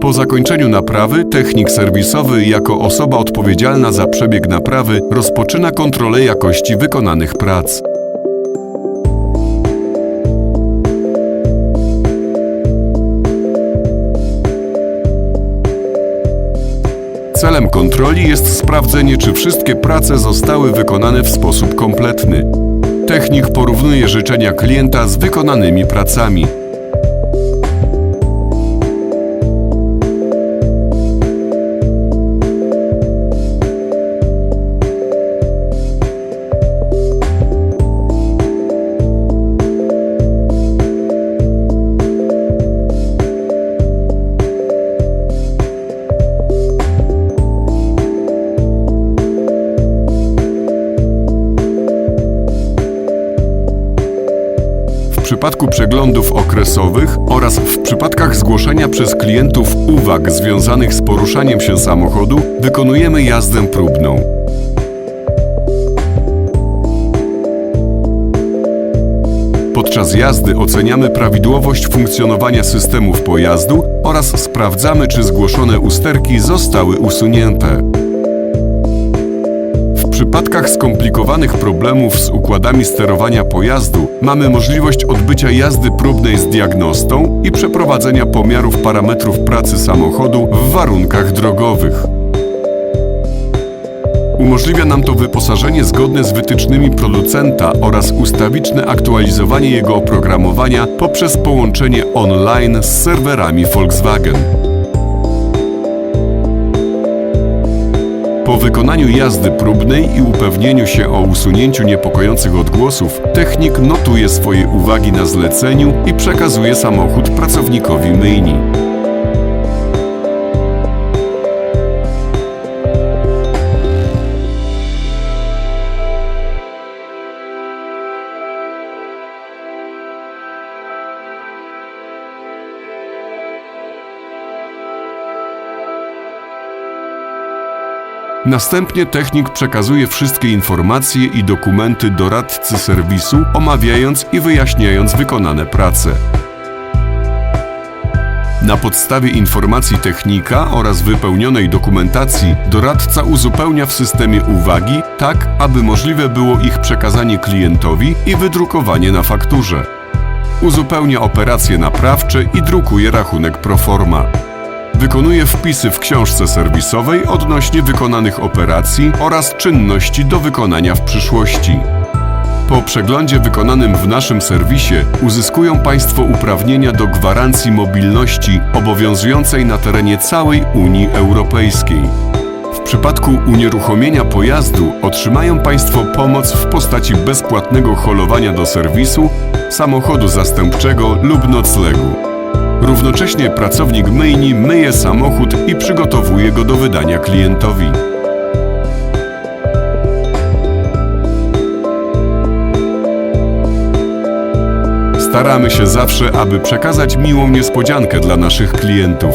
Po zakończeniu naprawy, technik serwisowy jako osoba odpowiedzialna za przebieg naprawy rozpoczyna kontrolę jakości wykonanych prac. Celem kontroli jest sprawdzenie, czy wszystkie prace zostały wykonane w sposób kompletny. Technik porównuje życzenia klienta z wykonanymi pracami. Przypadku przeglądów okresowych oraz w przypadkach zgłoszenia przez klientów uwag związanych z poruszaniem się samochodu wykonujemy jazdę próbną. Podczas jazdy oceniamy prawidłowość funkcjonowania systemów pojazdu oraz sprawdzamy, czy zgłoszone usterki zostały usunięte. Przypadkach skomplikowanych problemów z układami sterowania pojazdu mamy możliwość odbycia jazdy próbnej z diagnostą i przeprowadzenia pomiarów parametrów pracy samochodu w warunkach drogowych. Umożliwia nam to wyposażenie zgodne z wytycznymi producenta oraz ustawiczne aktualizowanie jego oprogramowania poprzez połączenie online z serwerami Volkswagen. Po wykonaniu jazdy próbnej i upewnieniu się o usunięciu niepokojących odgłosów, technik notuje swoje uwagi na zleceniu i przekazuje samochód pracownikowi myjni. Następnie technik przekazuje wszystkie informacje i dokumenty doradcy serwisu, omawiając i wyjaśniając wykonane prace. Na podstawie informacji technika oraz wypełnionej dokumentacji doradca uzupełnia w systemie uwagi, tak aby możliwe było ich przekazanie klientowi i wydrukowanie na fakturze. Uzupełnia operacje naprawcze i drukuje rachunek proforma. Wykonuje wpisy w książce serwisowej odnośnie wykonanych operacji oraz czynności do wykonania w przyszłości. Po przeglądzie wykonanym w naszym serwisie uzyskują Państwo uprawnienia do gwarancji mobilności obowiązującej na terenie całej Unii Europejskiej. W przypadku unieruchomienia pojazdu otrzymają Państwo pomoc w postaci bezpłatnego holowania do serwisu, samochodu zastępczego lub noclegu. Równocześnie pracownik myjni myje samochód i przygotowuje go do wydania klientowi. Staramy się zawsze, aby przekazać miłą niespodziankę dla naszych klientów.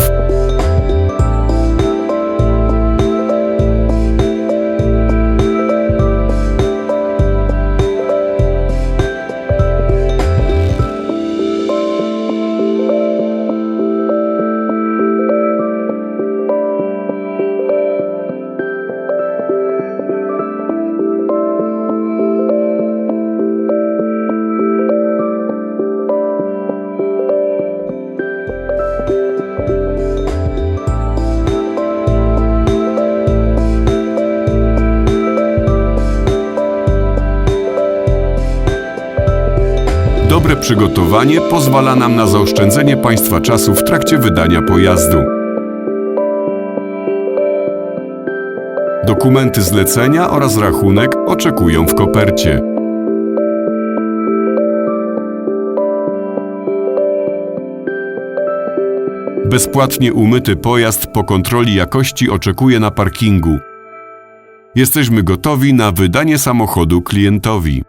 Dobre przygotowanie pozwala nam na zaoszczędzenie Państwa czasu w trakcie wydania pojazdu. Dokumenty zlecenia oraz rachunek oczekują w kopercie. Bezpłatnie umyty pojazd po kontroli jakości oczekuje na parkingu. Jesteśmy gotowi na wydanie samochodu klientowi.